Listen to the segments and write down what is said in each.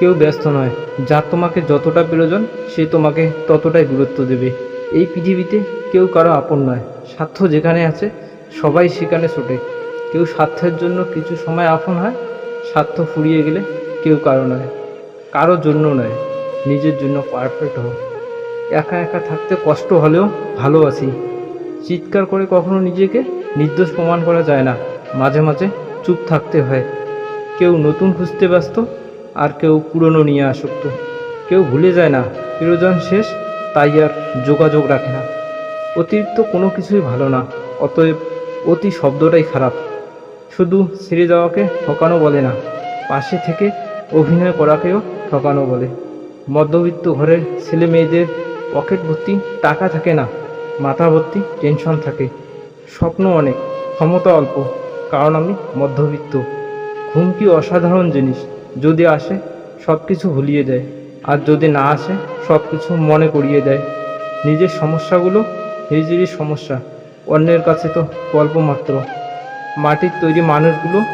কেউ ব্যস্ত নয়। যার তোমাকে যতটা প্রয়োজন, সে তোমাকে ততটাই গুরুত্ব দেবে। এই পৃথিবীতে কেউ কারও আপন নয়। স্বার্থ যেখানে আছে, সবাই সেখানে ছোটে। কেউ স্বার্থের জন্য কিছু সময় আপন হয়, স্বার্থ ফুরিয়ে গেলে কেউ কারও নয়। কারোর জন্য নয়, নিজের জন্য পারফেক্ট হও একা একা থাকতে কষ্ট হলেও ভালোবাসি। চিৎকার করে কখনো নিজেকে নির্দোষ প্রমাণ করা যায় না। মাঝে মাঝে চুপ থাকতে হয়। কেউ নতুন খুঁজতে ব্যস্ত আর কেউ পুরনো নিয়ে আসক্ত। কেউ ভুলে যায় না প্রয়োজন শেষ, তাই আর যোগাযোগ রাখে না। অতিরিক্ত কোনো কিছুই ভালো না, অতএব অতি শব্দটাই খারাপ। শুধু ছেড়ে যাওয়াকে ঠকানো বলে না, পাশে থেকে অভিনয় করাকেও ঠকানো বলে। মধ্যবিত্ত ঘরের ছেলে মেয়েদের পকেট ভর্তি টাকা থাকে না, মাথা ভর্তি টেনশন থাকে। স্বপ্ন অনেক, ক্ষমতা অল্প, কারণ আমি মধ্যবিত্ত। ঘুম কি অসাধারণ জিনিস যদি আসে সব কিছু ভুলিয়ে দেয়। আর যদি না আসে সব কিছু মনে করিয়ে দেয়। নিজের সমস্যাগুলো নিজেরই সমস্যা। অন্যের কাছে তো গল্প মাত্র। মাটির তৈরি মানুষগুলো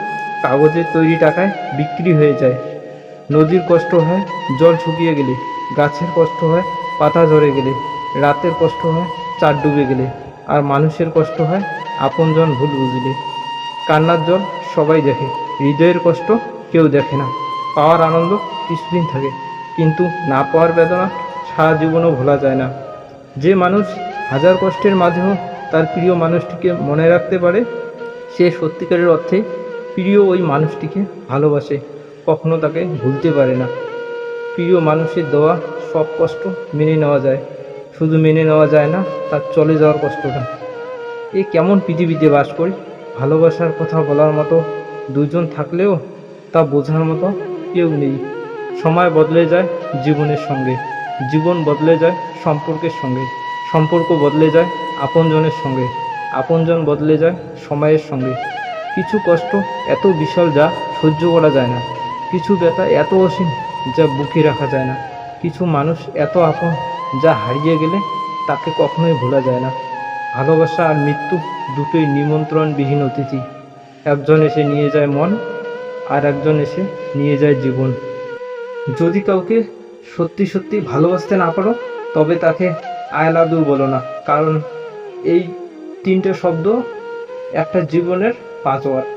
কাগজের তৈরি টাকায় বিক্রি হয়ে যায়। নদীর কষ্ট হয়, জল শুকিয়ে গেলে। গাছের কষ্ট হয়, পাতা ঝরে গেলে। রাতের কষ্ট হয় চার ডুবে গেলে। আর মানুষের কষ্ট হয়, আপনজন ভুল বুঝলে। কান্নার জল সবাই দেখে। হৃদয়ের কষ্ট কেউ দেখে না। পাওয়ার আনন্দ কিছুদিন থাকে। কিন্তু না পাওয়ার বেদনা সারা জীবনও ভোলা যায় না। যে মানুষ হাজার কষ্টের মাঝেও তার প্রিয় মানুষটিকে মনে রাখতে পারে, সে সত্যিকারের অর্থে প্রিয় ওই মানুষটিকে ভালোবাসে, কখনো তাকে ভুলতে পারে না। প্রিয় মানুষের দেওয়া সব কষ্ট মেনে নেওয়া যায়। শুধু মেনে নেওয়া যায় না, তার চলে যাওয়ার কষ্টটা। এ কেমন পৃথিবীতে বাস করি? ভালোবাসার কথা বলার মতো দুজন থাকলেও তা বোঝার মতো কেউ নেই। সময় বদলে যায় জীবনের সঙ্গে, জীবন বদলে যায় সম্পর্কের সঙ্গে, সম্পর্ক বদলে যায় আপনজনের সঙ্গে, আপনজন বদলে যায় সময়ের সঙ্গে। কিছু কষ্ট এত বিশাল যা সহ্য করা যায় না, কিছু ব্যথা এত অসীম যা বুকে রাখা যায় না, কিছু মানুষ এত আপন যা হারিয়ে গেলে তাকে কখনোই ভোলা যায় না। ভালোবাসা আর মৃত্যু দুটোই নিমন্ত্রণবিহীন অতিথি। একজন এসে নিয়ে যায় মন আর একজন এসে নিয়ে যায় জীবন। যদি কাউকে সত্যি সত্যি ভালোবাসতে না পারো, তবে তাকে আই লাভ ইউ বলো না। কারণ এই তিনটে শব্দ একটা জীবনের পাঁচওয়ার্ড